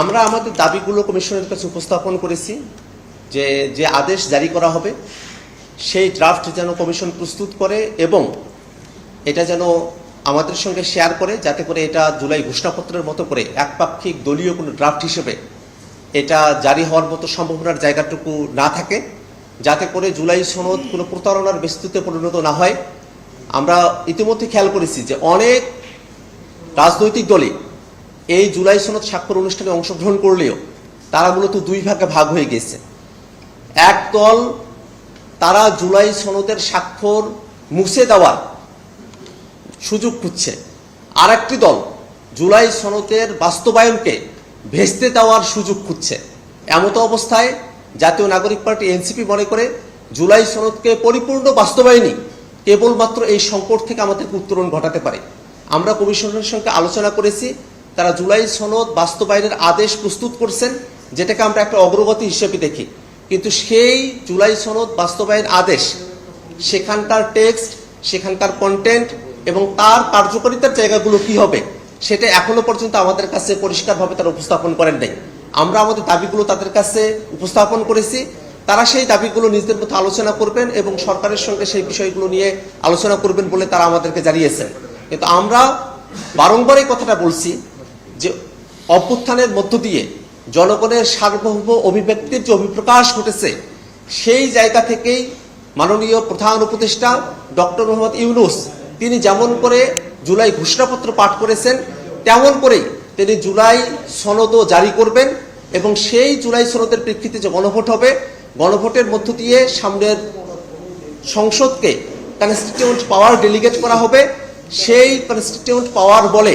আমরা আমাদের দাবিগুলো কমিশনের কাছে উপস্থাপন করেছি যে যে আদেশ জারি করা হবে, সেই ড্রাফট যেন কমিশন প্রস্তুত করে এবং এটা যেন আমাদের সঙ্গে শেয়ার করে, যাতে করে এটা জুলাই ঘোষণাপত্রের মতো করে একপাক্ষিক দলীয় কোনো ড্রাফট হিসেবে এটা জারি হওয়ার মতো সম্ভাবনার জায়গাটুকু না থাকে, যাতে করে জুলাই সনদ কোনো প্রতারণার বিস্তৃতে পরিণত না হয়। আমরা ইতিমধ্যে খেয়াল করেছি যে অনেক রাজনৈতিক দলই এই জুলাই সনদ স্বাক্ষর অনুষ্ঠানে অংশগ্রহণ করলেও তারা মূলত দুই ভাগে ভাগ হয়ে গেছে। এক দল তারা জুলাই সনদের স্বাক্ষর মুছে দেওয়ার সুযোগ খুঁজছে। আর একটি দল জুলাই সনদের বাস্তবায়নকে ভেস্তে দেওয়ার সুযোগ খুঁজছে। এমতো অবস্থায় জাতীয় নাগরিক পার্টি এনসিপি মনে করে জুলাই সনদকে পরিপূর্ণ বাস্তবায়নই কেবলমাত্র এই সংকট থেকে আমাদেরকে উত্তরণ ঘটাতে পারে। আমরা কমিশনের সঙ্গে আলোচনা করেছি তারা জুলাই সনদ বাস্তবায়নের আদেশ প্রস্তুত করছেন, যেটাকে আমরা একটা অগ্রগতি হিসেবে দেখি। কিন্তু সেই জুলাই সনদ বাস্তবায়ন আদেশ, সেখানকার টেক্সট, সেখানকার কন্টেন্ট এবং তার কার্যকারিতার জায়গাগুলো কি হবে, সেটা এখনও পর্যন্ত আমাদের কাছে পরিষ্কারভাবে তারা উপস্থাপন করেন নাই। আমরা আমাদের দাবিগুলো তাদের কাছে উপস্থাপন করেছি। তারা সেই দাবিগুলো নিজেদের মধ্যে আলোচনা করবেন এবং সরকারের সঙ্গে সেই বিষয়গুলো নিয়ে আলোচনা করবেন বলে তারা আমাদেরকে জানিয়েছেন। কিন্তু আমরা বারংবার এই কথাটা বলছি যে অভ্যুত্থানের মধ্য দিয়ে জনগণের সার্বভৌম অভিব্যক্তির যে অভিপ্রকাশ ঘটেছে, সেই জায়গা থেকেই মাননীয় প্রধান উপদেষ্টা ডক্টর মোহাম্মদ ইউনুস, তিনি যেমন করে জুলাই ঘোষণাপত্র পাঠ করেছেন, তেমন করেই তিনি জুলাই সনদও জারি করবেন এবং সেই জুলাই সনদের প্রেক্ষিতে যে গণভোট হবে, গণভোটের মধ্য দিয়ে সামনের সংসদকে কনস্টিটিউন্ট পাওয়ার ডেলিগেট করা হবে। সেই কনস্টিটিউন্ট পাওয়ার বলে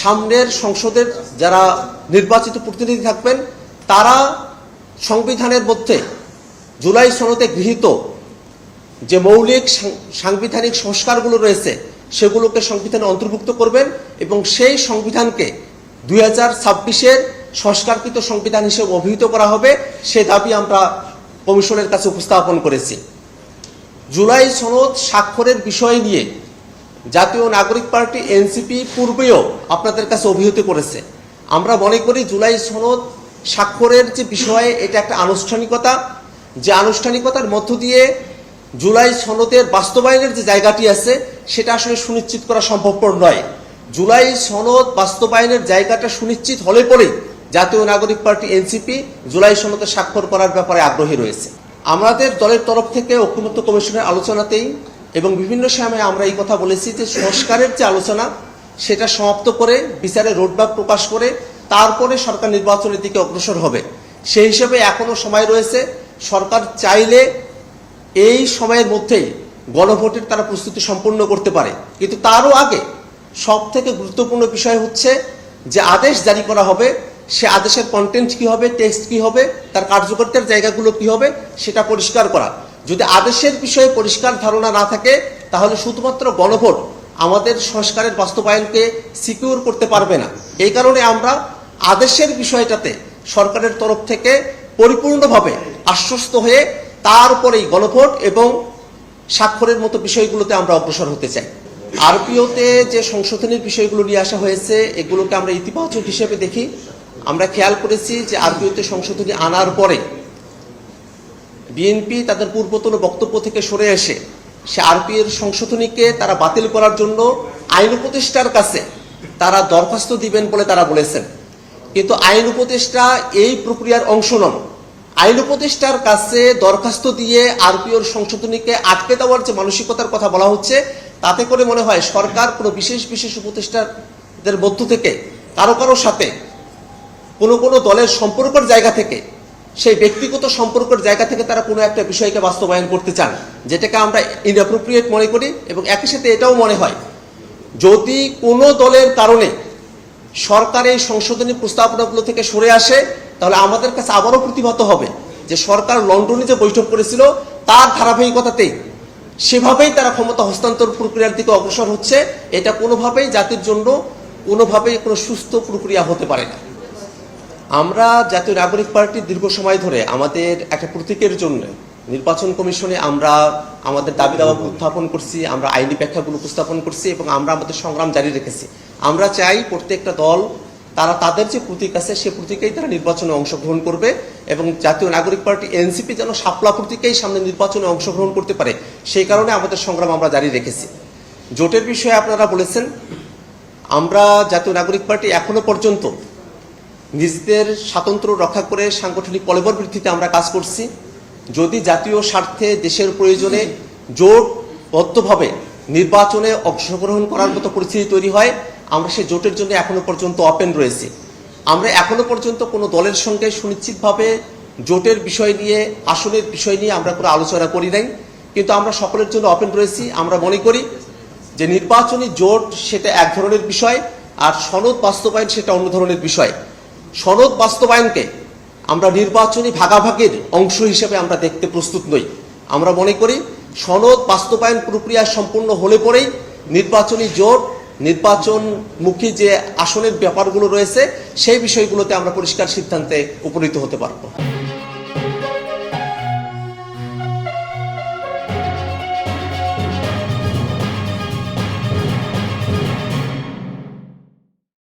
সামনের সংসদের যারা নির্বাচিত প্রতিনিধি থাকবেন, তারা সংবিধানের মধ্যে জুলাই সনতে গৃহীত যে মৌলিক সাংবিধানিক সংস্কারগুলো রয়েছে, সেগুলোকে সংবিধানে অন্তর্ভুক্ত করবেন এবং সেই সংবিধানকে দুই হাজার ছাব্বিশের সংস্কারকৃত সংবিধান হিসেবে অভিহিত করা হবে, সে দাবি আমরা কমিশনের কাছে উপস্থাপন করেছি। জুলাই সনদ স্বাক্ষরের বিষয় নিয়ে জাতীয় নাগরিক পার্টি এনসিপি পূর্বেও আপনাদের কাছে অভিহিত করেছে। আমরা মনে করি জুলাই সনদ স্বাক্ষরের যে বিষয়ে এটা একটা আনুষ্ঠানিকতা, যে আনুষ্ঠানিকতার মধ্য দিয়ে জুলাই সনদের বাস্তবায়নের যে জায়গাটি আছে, সেটা আসলে সুনিশ্চিত করা সম্ভবপর নয়। জুলাই সনদ বাস্তবায়নের জায়গাটা সুনিশ্চিত হলে পরেই জাতীয় নাগরিক পার্টি এনসিপি জুলাই সনদে স্বাক্ষর করার ব্যাপারে আগ্রহী রয়েছে। আমাদের দলের তরফ থেকে ঐক্যমত্য কমিশনের আলোচনাতেই এবং বিভিন্ন সময়ে আমরা এই কথা বলেছি যে সংস্কারের যে আলোচনা, সেটা সমাপ্ত করে বিচারে রোডম্যাপ প্রকাশ করে তারপরে সরকার নির্বাচনের দিকে অগ্রসর হবে। সেই হিসেবে এখনও সময় রয়েছে। সরকার চাইলে এই সময়ের মধ্যেই গণভোটের তারা প্রস্তুতি সম্পূর্ণ করতে পারে। কিন্তু তারও আগে সব থেকে গুরুত্বপূর্ণ বিষয় হচ্ছে যে আদেশ জারি করা হবে, সে আদেশের কন্টেন্ট কি হবে টেক্সট কি হবে, তার কার্যকর্তার জায়গাগুলো কি হবে, সেটা পরিষ্কার করা। যদি আদেশের বিষয়ে পরিষ্কার ধারণা না থাকে, তাহলে শুধুমাত্র গণভোট আমাদের সংস্কারের বাস্তবায়নকে সিকিউর করতে পারবে না। এই কারণে আমরা আদেশের বিষয়টাতে সরকারের তরফ থেকে পরিপূর্ণভাবে আশ্বস্ত হয়ে তারপরেই গণভোট এবং স্বাক্ষরের মতো বিষয়গুলোতে আমরা অগ্রসর হতে চাই। আরপিওতে যে সংশোধনের বিষয়গুলো নিয়ে আসা হয়েছে, এগুলোকে আমরা ইতিবাচক হিসেবে দেখি। আমরা খেয়াল করেছি যে আরপিওতে সংশোধনী আনার পরে বিএনপি তাদের পূর্বতন বক্তব্য থেকে সরে এসে সে আরপি এর সংশোধনীকে তারা বাতিল করার জন্য আইন উপদেষ্টার কাছে তারা দরখাস্ত দিবেন বলে তারা বলেছেন। কিন্তু আইন উপদেষ্টা এই প্রক্রিয়ার অংশ নন। আইন উপদেষ্টার কাছে দরখাস্ত দিয়ে আরপিওর সংশোধনীকে আটকে দেওয়ার যে মানসিকতার কথা বলা হচ্ছে, তাতে করে মনে হয় সরকার কোনো বিশেষ বিশেষ উপদেষ্টাদের মধ্য থেকে কারও কারও সাথে কোনো কোনো দলের সম্পর্কের জায়গা থেকে সেই ব্যক্তিগত সম্পর্কের জায়গা থেকে তারা কোনো একটা বিষয়কে বাস্তবায়ন করতে চান, যেটাকে আমরা ইনঅ্যাপ্রোপ্রিয়েট মনে করি এবং একই সাথে এটাও মনে হয়, যদি কোনো দলের কারণে সরকার এই সংশোধনী প্রস্তাবনাগুলো থেকে সরে আসে, তাহলে আমাদের কাছে আবারও প্রতিভাত হবে যে সরকার লন্ডনে যে বৈঠক করেছিল, তার ধারাবাহিকতাতেই সেভাবেই তারা ক্ষমতা হস্তান্তর প্রক্রিয়ার দিকে অগ্রসর হচ্ছে। এটা কোনোভাবেই জাতির জন্য কোনোভাবেই কোনো সুস্থ প্রক্রিয়া হতে পারে না। আমরা জাতীয় নাগরিক পার্টি দীর্ঘ সময় ধরে আমাদের একটা প্রতীকের জন্য নির্বাচন কমিশনে আমরা আমাদের দাবি দাবা উত্থাপন করছি, আমরা আইনি ব্যাখ্যাগুলো উপস্থাপন করছি এবং আমরা আমাদের সংগ্রাম জারি রেখেছি। আমরা চাই প্রত্যেকটা দল, তারা তাদের যে প্রতীক আছে, সে প্রতীকেই তারা নির্বাচনে অংশগ্রহণ করবে এবং জাতীয় নাগরিক পার্টি এনসিপি যেন সাপলা প্রতীকেই সামনে নির্বাচনে অংশগ্রহণ করতে পারে, সেই কারণে আমাদের সংগ্রাম আমরা জারি রেখেছি। জোটের বিষয়ে আপনারা বলেছেন, আমরা জাতীয় নাগরিক পার্টি এখনও পর্যন্ত নিজেদের স্বাতন্ত্র্য রক্ষা করে সাংগঠনিক কলেবর বৃদ্ধিতে আমরা কাজ করছি। যদি জাতীয় স্বার্থে দেশের প্রয়োজনে জোটবদ্ধভাবে নির্বাচনে অংশগ্রহণ করার মতো পরিস্থিতি তৈরি হয়, আমরা সেই জোটের জন্য এখনও পর্যন্ত অপেন রয়েছি। আমরা এখনও পর্যন্ত কোনো দলের সঙ্গে সুনিশ্চিতভাবে জোটের বিষয় নিয়ে, আসনের বিষয় নিয়ে আমরা কোনো আলোচনা করি নাই। কিন্তু আমরা সকলের জন্য অপেন রয়েছি। আমরা মনে করি যে নির্বাচনী জোট সেটা এক ধরনের বিষয়, আর সনদ বাস্তবায়ন সেটা অন্য ধরনের বিষয়। সনদ বাস্তবায়নকে আমরা নির্বাচনী ভাগাভাগির অংশ হিসেবে আমরা দেখতে প্রস্তুত নই। আমরা মনে করি সনদ বাস্তবায়ন প্রক্রিয়া সম্পূর্ণ হলে পরেই নির্বাচনী জোট, নির্বাচনমুখী যে আসনের ব্যাপারগুলো রয়েছে, সেই বিষয়গুলোতে আমরা পরিষ্কার সিদ্ধান্তে উপনীত হতে পারব।